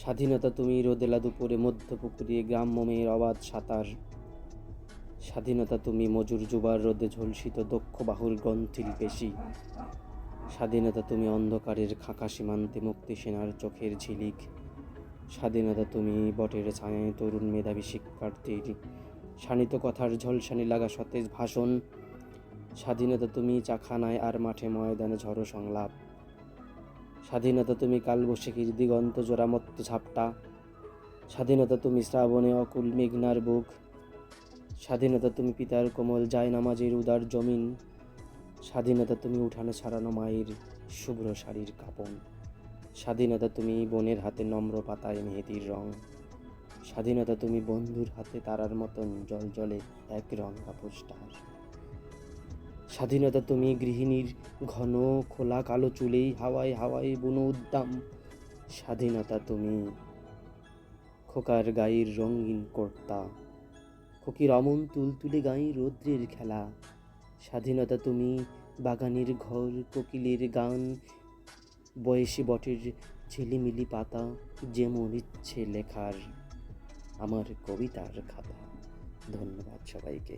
স্বাধীনতা তুমি রোদেলা দুপুরে, মধ্য পুকুরে, গ্রাম্য মেয়ের অবাধ সাঁতার। স্বাধীনতা তুমি মজুর যুবার রোদে ঝলসিত দক্ষ বাহুর গ্রন্থিল পেশি। স্বাধীনতা তুমি অন্ধকারের খাঁকা সীমান্তে মুক্তি সেনার চোখের ঝিলিক। স্বাধীনতা তুমি বটের ছায়ায় তরুণ মেধাবী শিক্ষার্থীর। শানিত কথার ঝলসানি লাগা সতেজ ভাষণ। স্বাধীনতা তুমি চাখানায় আর মাঠে ময়দানে ঝড়ো সংলাপ। স্বাধীনতা তুমি কালবৈশাখীর দিগন্ত জোড়ামত্ত ঝাপটা। স্বাধীনতা তুমি শ্রাবণে অকুল মেঘনার বুক। স্বাধীনতা তুমি পিতার কোমল যায় নামাজের উদার জমিন। স্বাধীনতা তুমি উঠানে ছাড়ানো মায়ের শুভ্র শাড়ির কাপন। স্বাধীনতা তুমি বোনের হাতে নম্র পাতায় মেহেদির রং। স্বাধীনতা তুমি বন্ধুর হাতে তারার মতন জল জলে এক রঙা পোস্টার স্বাধীনতা তুমি গৃহিণীর ঘন খোলা কালো চুলেই হাওয়ায় হাওয়ায় বুনো উদ্দাম স্বাধীনতা তুমি খোকার গায়ের রঙিন কর্তা। খোকির অমন তুলতুলে গায়ে রৌদ্রের খেলা। স্বাধীনতা তুমি বাগানের ঘর, কোকিলের গান, বয়সী বটের ঝিলিমিলি পাতা, যেমন ইচ্ছে লেখার আমার কবিতার খাতা। ধন্যবাদ সবাইকে।